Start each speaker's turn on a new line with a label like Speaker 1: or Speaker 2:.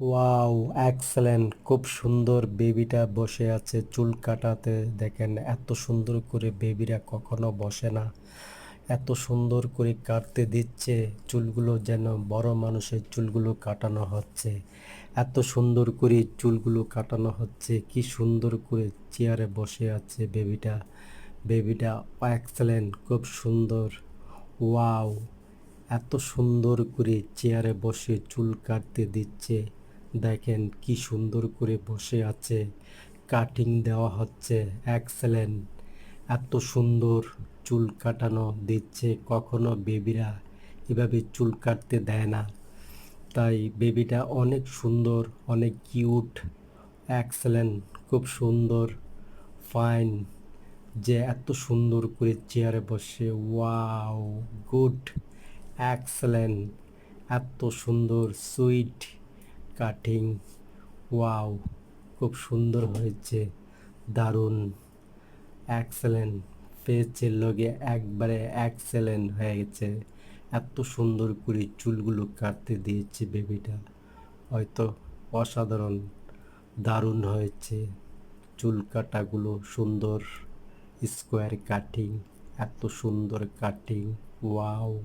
Speaker 1: Wow, excellent. খুব সুন্দর বেবিটা বসে আছে চুল কাটাতে। দেখেন, এত সুন্দর করে বেবিরা কখনো বসে না। এত সুন্দর করে কাটতে দিচ্ছে, চুলগুলো যেন বড় মানুষের চুলগুলো কাটানো হচ্ছে। এত সুন্দর করে চুলগুলো কাটানো হচ্ছে, কি সুন্দর করে চেয়ারে বসে আছে বেবিটা। বেবিটা এক্সেলেন্ট, খুব সুন্দর। ওয়াও, এত সুন্দর করে চেয়ারে বসে চুল কাটতে দিচ্ছে। দেখেন কি সুন্দর করে বসে আছে। কাটিং দেওয়া হচ্ছে। এক্সেলেন্ট এত সুন্দর চুল কাটানো দিচ্ছে কখনো বেবিরা। এভাবে চুল কাটতে দেয় না। তাই বেবিটা অনেক সুন্দর, অনেক কিউট এক্সেলেন্ট খুব সুন্দর ফাইন যে এত সুন্দর করে চেয়ারে বসে। ওয়াও গুড এক্সেলেন্ট এত সুন্দর সুইট কাটিং। ওয়াও, খুব সুন্দর হয়েছে। দারুণ। এক্সেলেন্ট। পেয়েছে লগে একবারে এক্সেলেন্ট হয়ে গেছে। এত সুন্দর করে চুলগুলো কাটতে দিয়েছে বেবিটা। হয়তো অসাধারণ। দারুণ হয়েছে। চুল কাটাগুলো সুন্দর। স্কোয়ার কাটিং, এত সুন্দর কাটিং। ওয়াও